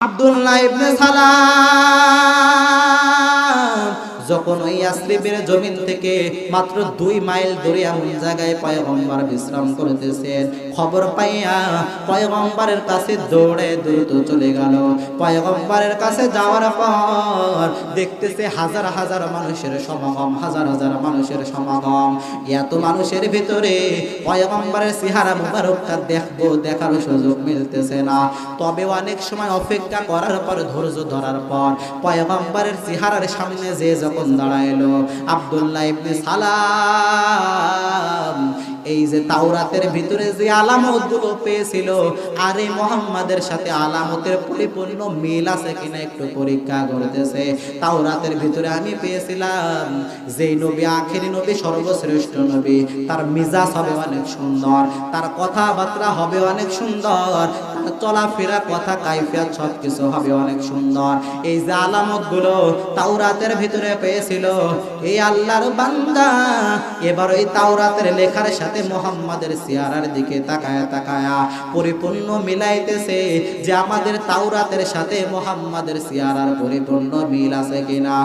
আব্দুল্লাহ ইবনে সালাম। যখন ওই ইয়াসরিবের জমিন থেকে মাত্র দুই মাইল দূরে এমন জায়গায় পয়গম্বর বিশ্রাম করতেছেন। খবর পাইয়া পয়গম্বরের কাছে দৌড়ে দ্রুত চলে গেল। পয়গম্বরের কাছে যাওয়ার পর দেখতেছে হাজার হাজার মানুষের সমাগম, হাজার হাজার মানুষের সমাগম। এত মানুষের ভিতরে পয়গম্বরের সিহারা মুবারকটা দেখব, দেখার সুযোগ মিলতেছে না। তবে অনেক সময় অপেক্ষা করার পর, ধৈর্য ধরার পর পয়গম্বরের চেহারার সামনে যে যখন দাঁড়াইলো। আবদুল্লাহ ইবনে সালাম এই যে তাওরাতের ভিতরে যে আলামতগুলো পেয়েছিল, আরে মোহাম্মদের সাথে আলামতের পরিপূর্ণ মিল আছে কিনা একটু পরীক্ষা করতেছে। তাওরাতের ভিতরে আমি পেয়েছিলাম যে নবী আখেরি নবী, সর্বশ্রেষ্ঠ নবী, তার মিজাজ হবে অনেক সুন্দর, তার কথাবার্তা হবে অনেক সুন্দর চলাফেরা কথা, কাইফিয়াত সব কিছু হবে অনেক সুন্দর। এই যে আলামতগুলো তাওরাতের ভিতরে পেয়েছিল এই আল্লাহর বান্দা, এবার ওই তাওরাতের লেখার সাথে মোহাম্মদের সিয়ারার দিকে তাকায় তাকায়া পরিপূর্ণ মিলাইতেছে যে আমাদের তাওরাতের সাথে মোহাম্মদের সিয়ারার পরিপূর্ণ মিল আছে কিনা।